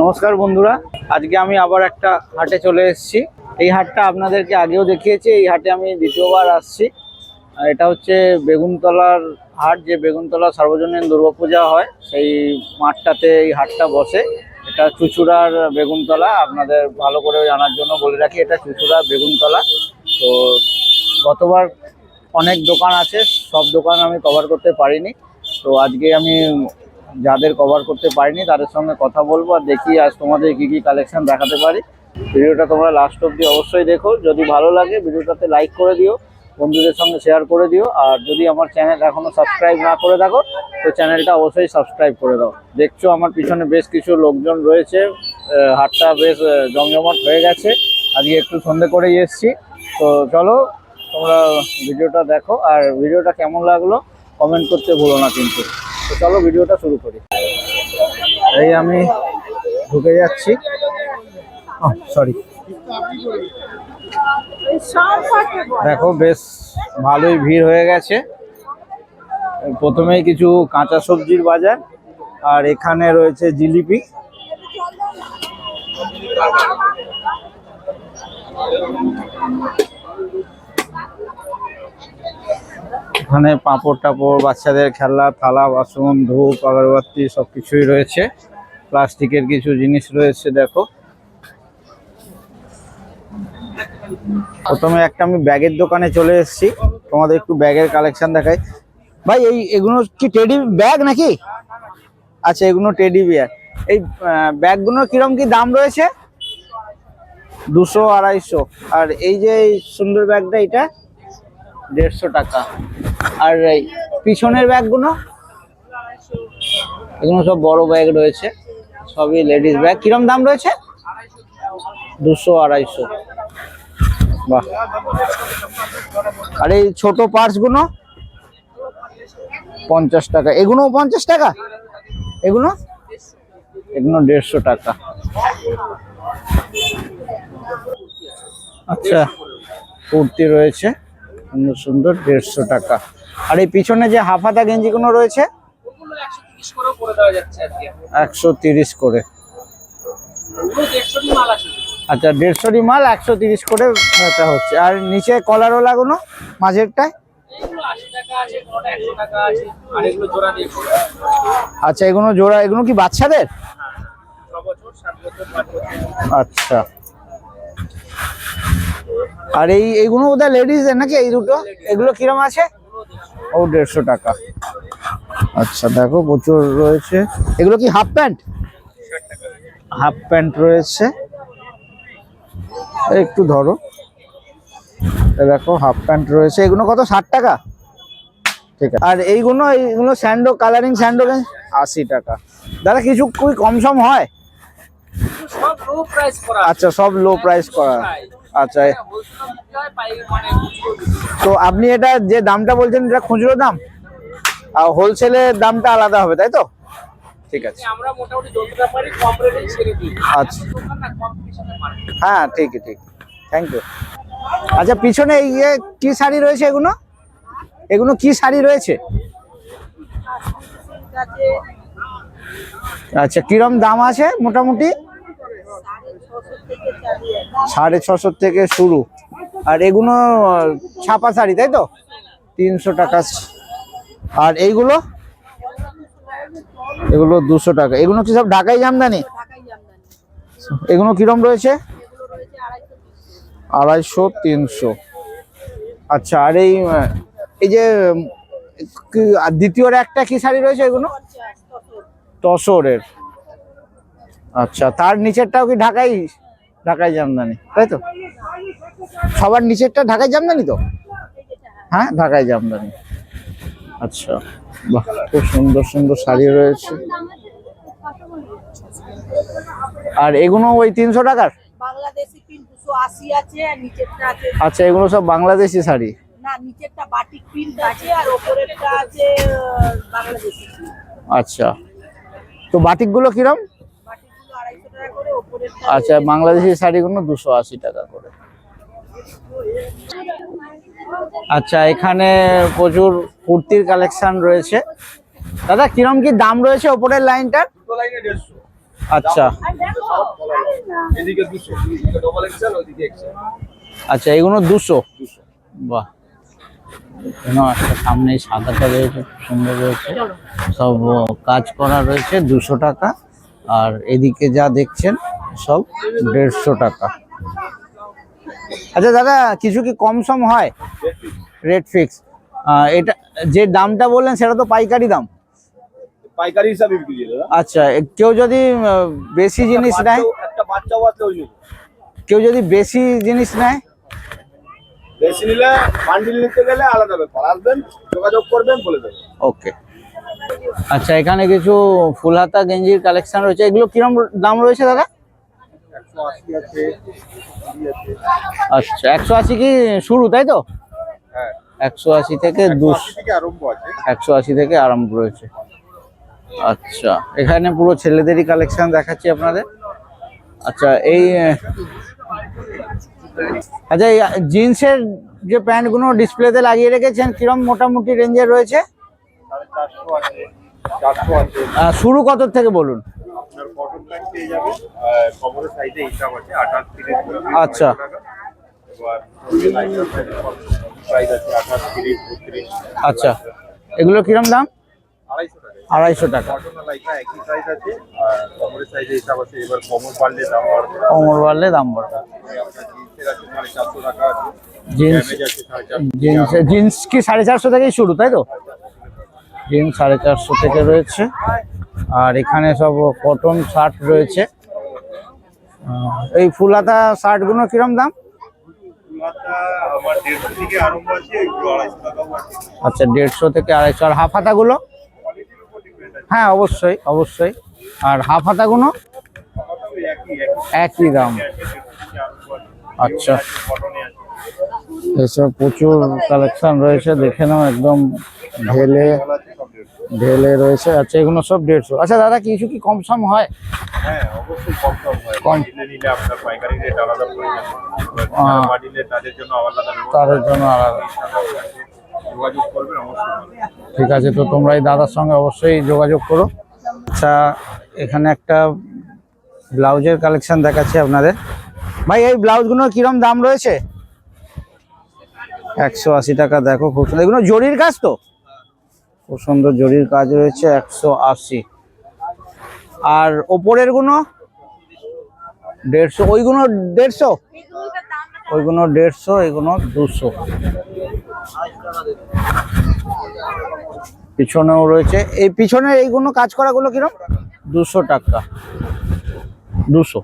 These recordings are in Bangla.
নমস্কার বন্ধুরা, আজকে আমি আবার একটা হাটে চলে এসেছি। এই হাটটা আপনাদেরকে আগেও দেখিয়েছি, এই হাটে আমি দ্বিতীয়বার আসছি। এটা হচ্ছে বেগুনতলার হাট, যে বেগুনতলা সার্বজনীন দুর্গাপূজা হয়, সেই মাঠটাতে এই হাটটা বসে। এটা চুচুড়ার বেগুনতলা, আপনাদের ভালো করে জানার জন্য বলে রাখি, এটা চুচুড়া বেগুনতলা। তো গতবার অনেক দোকান আছে, সব দোকান আমি কভার করতে পারিনি। তো আজকে আমি যাদের কভার করতে পারিনি, তাদের সঙ্গে কথা বলব আর দেখি আজ তোমাদের কী কী কালেকশন দেখাতে পারি। ভিডিওটা তোমরা লাস্ট অব্দি অবশ্যই দেখো। যদি ভালো লাগে, ভিডিওটাতে লাইক করে দিও, বন্ধুদের সঙ্গে শেয়ার করে দিও। আর যদি আমার চ্যানেল এখনও সাবস্ক্রাইব না করে থাকো, তো চ্যানেলটা অবশ্যই সাবস্ক্রাইব করে দাও। দেখছ আমার পিছনে বেশ কিছু লোকজন রয়েছে হাটটা বেশ জমজমাট হয়ে গেছে। আজকে একটু সন্ধে করেই এসেছি। তো চলো, তোমরা ভিডিওটা দেখো। আর ভিডিওটা কেমন লাগল কমেন্ট করতে ভুলো না কিন্তু। চলো ভিডিওটা শুরু করি। এই আমি ঢুকে যাচ্ছি। সরি দেখো, বেশ ভালোই ভিড় হয়ে গেছে। প্রথমেই কিছু কাঁচা সবজির বাজার, আর এখানে রয়েছে জিলিপি। এখানে পাঁপড় টাপড়, বাচ্চাদের খেলনা, থালা, বাসন, ধূপ, আগরবাতি সব কিছুই রয়েছে। প্লাস্টিকের কিছু জিনিস রয়েছে, দেখো। প্রথমে একটা আমি ব্যাগের দোকানে চলে এসেছি। তোমাদের একটু ব্যাগের কালেকশন দেখাই। ভাই, এই এগুলো কি টেডি ব্যাগ নাকি? আচ্ছা এগুলো টেডি বিয়ার এই ব্যাগগুলোর কিরম কি দাম রয়েছে? দুশো আড়াইশো। আর এই যে সুন্দর ব্যাগটা, এটা দেড়শো টাকা। আর এই পিছনের ব্যাগগুলো? এগুলো সব বড় ব্যাগ রয়েছে। সবই লেডিস ব্যাগ। কিরম দাম রয়েছে? দুশো আড়াইশো। বাহ। আর এই ছোট পার্সগুলো পঞ্চাশ টাকা। এগুলো পঞ্চাশ টাকা? এগুলো? এগুলো দেড়শো টাকা। আচ্ছা কুর্তি রয়েছে। সুন্দর সুন্দর দেড়শো টাকা। আর এই পিছনে যে হাফ হাতা গেঞ্জিগুলো রয়েছে? একশো তিরিশ করে। আচ্ছা দেড়শোটি মাল একশো তিরিশ করে হচ্ছে। আর নিচে কলারওয়ালাগুলো মাঝেরটায়? জোড়া দিয়ে করে আচ্ছা এগুলো জোড়া এগুলো কি বাচ্চাদের? বছর। আচ্ছা। আর এই এইগুলো বোধহয় লেডিস নাকি? এই দুটো? এগুলো কিরম আছে? ও দেড়শো টাকা। আচ্ছা দেখো প্রচুর রয়েছে। এগুলো কি হাফ প্যান্ট হাফ প্যান্ট রয়েছে। একটু ধরো। দেখো হাফ প্যান্ট রয়েছে। এগুলো কত? ষাট টাকা? ঠিক আছে। আর এইগুলো এইগুলো স্যান্ডো কালারিং স্যান্ডো আশি টাকা। দাদা কিছু খুবই কম সম হয় সব লো প্রাইস করা আচ্ছা সব লো প্রাইস করা। আচ্ছা। মানে। তো আপনি এটা যে দামটা বলছেন এটা খুচরো দাম? আর হোলসেলের দামটা আলাদা হবে তাই তো? ঠিক আছে। আমরা মোটামুটি যতটা পারি কম রেটে ছেড়ে দিই। আচ্ছা। হ্যাঁ ঠিক ঠিক। থ্যাংক ইউ আচ্ছা পিছনে ইয়ে কি শাড়ি রয়েছে এগুলো? এগুলো কি শাড়ি রয়েছে? আচ্ছা কিরম দাম আছে মোটামুটি? সাড়ে ছশো থেকে শুরু। আর এগুলো, ছাপা শাড়ি, তাই তো? তিনশো টাকা। আর এইগুলো? এগুলো দুশো টাকা। এগুলো কি সব ঢাকাই জামদানি? এগুলো কিরম রয়েছে? আড়াইশো, তিনশো। আচ্ছা আর এই এই যে দ্বিতীয় একটা কি শাড়ি রয়েছে এগুলো? তসরের। আচ্ছা তার নিচেরটাও কি ঢাকাই? ঢাকাই জামদানি তাই তো? সবার নিচেরটা ঢাকাই জামদানি তো? হ্যাঁ ঢাকাই জামদানি। আচ্ছা বাহ খুব সুন্দর সুন্দর শাড়ি রয়েছে। আর এগুলো ওই তিনশো টাকার? আচ্ছা এগুলো সব বাংলাদেশি শাড়ি? আচ্ছা তো বাটিকগুলো কিরম? বাটিকগুলো আড়াইশো টাকা করে আচ্ছা বাংলাদেশি শাড়িগুলো দুশো আশি টাকা করে। আচ্ছা এখানে প্রচুর কুর্তির কালেকশন রয়েছে। দাদা কিরম কি দাম রয়েছে ওপরের লাইনটার আচ্ছা। আচ্ছা এগুলো দুশো। বাহ। এখানেও একটা সামনে সাদাটা রয়েছে সুন্দর রয়েছে। সব কাজ করা রয়েছে দুশো টাকা আর এদিকে যা দেখছেন সব দেড়শো টাকা। আচ্ছা দাদা কিছু কি কম সম হয়? রেট ফিক্স এটা যে দামটা বললেন সেটা তো পাইকারি দাম। পাইকারি হিসাবে বিক্রি আচ্ছা কেউ যদি বেশি জিনিস নেয়? একটা বাচ্চাও আছে কেউ যদি বেশি জিনিস নেয়? বেশি নিলে বান্ডিল নিতে গেলে আলাদা ব্যাপার। আসবেন যোগাযোগ করবেন বলে দেবেন ওকে। আচ্ছা এখানে কিছু ফুল হাতা গেঞ্জির কালেকশন রয়েছে। এগুলো কিরম দাম রয়েছে দাদা? আচ্ছা একশো আশি কি শুরু তাই তো? হ্যাঁ। একশো আশি থেকে একশো আশি থেকে আরম্ভ রয়েছে। আচ্ছা এখানে পুরো ছেলেদেরই কালেকশন দেখাচ্ছি আপনাদের। আচ্ছা এই আচ্ছা এই জিন্সের যে প্যান্টগুলো ডিসপ্লেতে লাগিয়ে রেখেছেন কিরম মোটামুটি রেঞ্জের রয়েছে? শুরু কত থেকে বলুন? আচ্ছা। আচ্ছা। এগুলো কিরম দাম? আড়াইশো। আড়াইশো টাকা। কমর বাড়লে দাম বাড়বে। জিন্স জিন্স জিন্স কি সাড়ে চারশো থেকেই শুরু তাই তো? জিন্স সাড়ে চারশো থেকে রয়েছে। আর এখানে সব কটন শার্ট রয়েছে। এই ফুলাতা শার্টগুলো কিরম দাম? আচ্ছা দেড়শো থেকে আড়াইশো। আর হাফ হাতাগুলো কোয়ালিটির উপর ডিপেন্ড আছে হ্যাঁ অবশ্যই অবশ্যই। আর হাফ হাতাগুলো একই দাম। আচ্ছা। এসব প্রচুর কালেকশন রয়েছে দেখে নাও একদম ঢেলে ঢেলে রয়েছে। আচ্ছা এগুলো সব দেড়শো। আচ্ছা দাদা কিছু কি কম সম হয়? হ্যাঁ তাদের জন্য আলাদা যোগাযোগ করবেন, অবশ্যই ঠিক আছে, তো তোমরা এই দাদার সঙ্গে অবশ্যই যোগাযোগ করো। আচ্ছা এখানে একটা ব্লাউজের কালেকশন দেখাচ্ছি আপনাদের। ভাই, এই ব্লাউজগুলোর কিরম দাম রয়েছে? একশো আশি টাকা, দেখো খুব সুন্দর। এগুলো জরির কাজ তো? খুব সুন্দর জরির কাজ রয়েছে, একশো আশি। আর ওপরেরগুলো? দেড়শো। ওইগুলো দেড়শো? ওইগুলো দেড়শো, এগুলো দুশো। পিছনেও রয়েছে। এই পিছনের এইগুলো কাজ করাগুলো কিরম? দুশো টাকা। দুশো।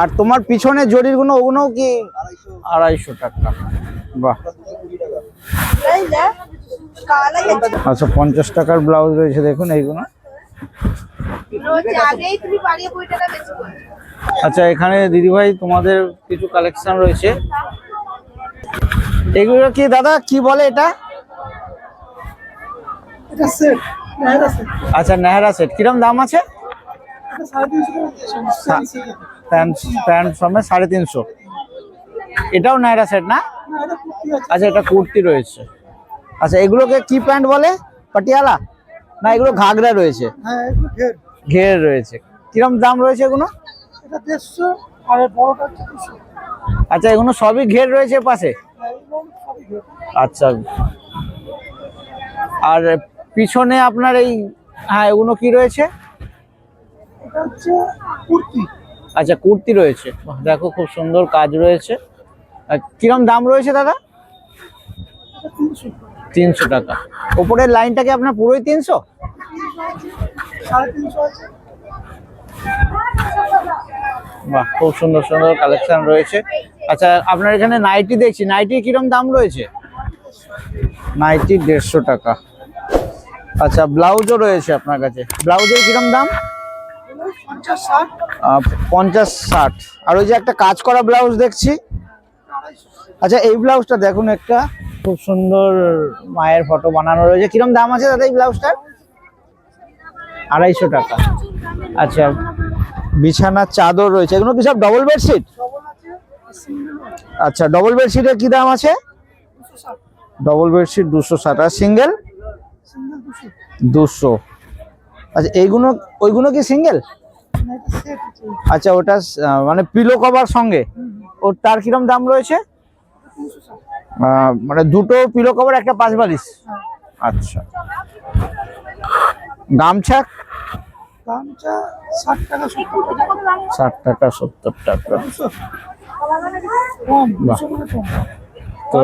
আর তোমার পিছনে জরিরগুলো ওগুলো কি আড়াইশো টাকা। বাহ। আচ্ছা পঞ্চাশ টাকার ব্লাউজ রয়েছে দেখুন এইগুলো। আচ্ছা এখানে দিদিভাই তোমাদের কিছু কালেকশন রয়েছে? এগুলো কি দাদা কি বলে এটা? এটা সেট আচ্ছা নেহারা সেট কিরম দাম আছে? সা- প্যান্ট সাড়ে তিনশো। এটাও নাইরা সেট না? আচ্ছা এটা কুর্তি রয়েছে। আচ্ছা এগুলোকে কি প্যান্ট বলে? পাটিয়ালা? না এগুলো ঘাগরা রয়েছে। হ্যাঁ ঘের। রয়েছে। কিরম দাম রয়েছে এগুলো? আচ্ছা এগুলো সবই ঘের রয়েছে পাশে হ্যাঁ এগুলো সবই ঘের আচ্ছা। আর পিছনে আপনার এই হ্যাঁ এগুলো কি রয়েছে? আচ্ছা কুর্তি রয়েছে। দেখো খুব সুন্দর কাজ রয়েছে। আর কিরম দাম রয়েছে দাদা? তিনশো টাকা। ওপরের লাইনটা কি আপনার পুরোই তিনশো? বাহ খুব সুন্দর সুন্দর কালেকশন রয়েছে। আচ্ছা আপনার এখানে নাইটি দেখছি। নাইটি কিরম দাম রয়েছে? নাইটি দেড়শো টাকা। আচ্ছা ব্লাউজও রয়েছে আপনার কাছে। ব্লাউজের কিরম দাম? পঞ্চাশ ষাট। আর ওই যে একটা কাজ করা ব্লাউজ দেখছি। আচ্ছা এই ব্লাউজটা দেখুন একটা। খুব সুন্দর মায়ের ফটো বানানো রয়েছে। কিরম দাম আছে দাদা এই ব্লাউজটার? আড়াইশো টাকা। আচ্ছা বিছানার চাদর রয়েছে। এগুলো কি সব ডবল বেডশিট আচ্ছা ডবল বেডশিটের কি দাম আছে? ডবল বেডশিট দুশো ষাট। আর সিঙ্গেল দুশো। আচ্ছা এইগুলো ওইগুলো কি সিঙ্গেল আচ্ছা ওটা মানে পিলো কভার সঙ্গে। ওর তার কিরম দাম রয়েছে? মানে দুটো পিলো কভার একটা পাঁচ বালিশ। আচ্ছা। গামছা? দামটা ষাট টাকা সত্তর টাকা। ষাট টাকা সত্তর টাকা। তো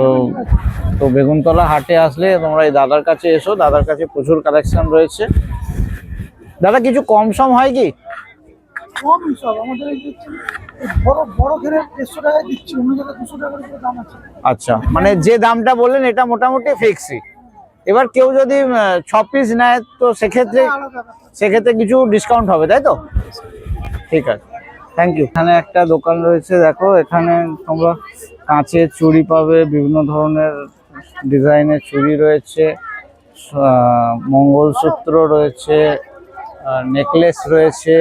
তো বেগুনতলা হাটে আসলে তোমরা এই দাদার কাছে এসো দাদার কাছে প্রচুর কালেকশন রয়েছে। দাদা কিছু কম সম হয় কি? কম সব আমাদের এই যে হচ্ছে, এই বড় বড় ঘেরে দেড়শো টাকায় দিচ্ছি অন্য জায়গায় দুশো টাকার উপরে দাম আছে। আচ্ছা মানে যে দামটা বললেন এটা মোটামুটি ফিক্সই এবার কেউ যদি ছ পিস নেয় তো সেক্ষেত্রে সেক্ষেত্রে কিছু ডিসকাউন্ট হবে তাই তো? ঠিক আছে। থ্যাংক ইউ এখানে একটা দোকান রয়েছে, দেখো। এখানে তোমরা কাঁচের চুড়ি পাবে, বিভিন্ন ধরনের ডিজাইনের চুড়ি রয়েছে মঙ্গলসূত্র রয়েছে নেকলেস রয়েছে,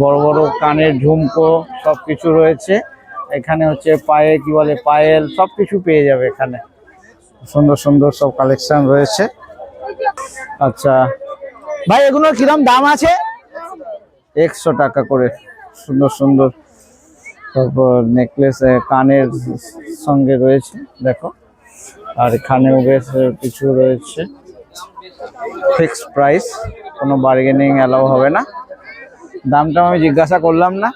বড় বড় কানের ঝুমকো সব কিছু রয়েছে। এখানে হচ্ছে পায়ে, কি বলে, পায়েল সব কিছু পেয়ে যাবে এখানে। সুন্দর সুন্দর সব কালেকশন রয়েছে। আচ্ছা ভাই, এগুলোর কিরম দাম আছে? একশো টাকা করে সুন্দর সুন্দর তারপর নেকলেস কানের সঙ্গে রয়েছে, দেখো। আর এখানেও বেশ কিছু রয়েছে। ফিক্স প্রাইস কোনো বার্গেনিং অ্যালাউ হবে না। দামটা আমি জিজ্ঞাসা করলাম না।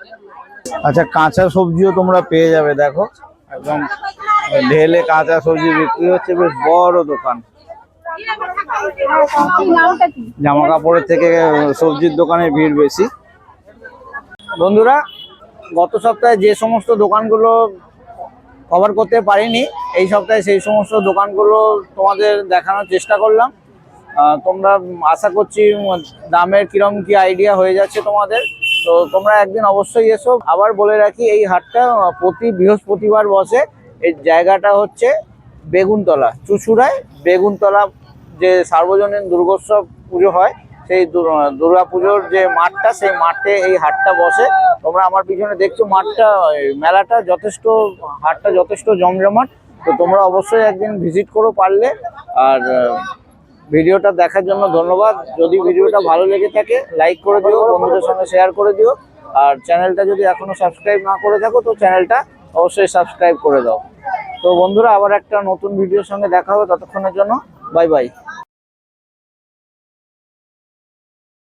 আচ্ছা কাঁচা সবজিও তোমরা পেয়ে যাবে, দেখো। একদম ঢেলে কাঁচা সবজি বিক্রি হচ্ছে, বেশ বড় দোকান। জামা কাপড়ের থেকে সবজির দোকানে ভিড় বেশি। বন্ধুরা, গত সপ্তাহে যে সমস্ত দোকানগুলো কভার করতে পারিনি, এই সপ্তাহে সেই সমস্ত দোকানগুলো তোমাদের দেখানোর চেষ্টা করলাম। তোমরা আশা করছি দামের কিরম কি আইডিয়া হয়ে যাচ্ছে তোমাদের। তো তোমরা একদিন অবশ্যই এসো। আবার বলে রাখি, এই হাটটা প্রতি বৃহস্পতিবার বসে এই জায়গাটা হচ্ছে বেগুনতলা, চুচুড়ায় বেগুনতলা যে সার্বজনীন দুর্গোৎসব পুজো হয় সেই দুর- দুর্গা পুজোর যে মাঠটা, সেই মাঠে এই হাটটা বসে। তোমরা আমার পিছনে দেখছ মাঠটা মেলাটা যথেষ্ট, হাটটা যথেষ্ট জমজমাট। তো তোমরা অবশ্যই একদিন ভিজিট করো পারলে। আর ভিডিওটা দেখার জন্য ধন্যবাদ। যদি ভিডিওটা ভালো লেগে থাকে, লাইক করে দিও, বন্ধুদের সঙ্গে শেয়ার করে দিও। আর চ্যানেলটা যদি এখনও সাবস্ক্রাইব না করে থাকো, তো চ্যানেলটা অবশ্যই সাবস্ক্রাইব করে দাও। তো বন্ধুরা, আবার একটা নতুন ভিডিওর সঙ্গে দেখা হবে ততক্ষণের জন্য। Bye bye.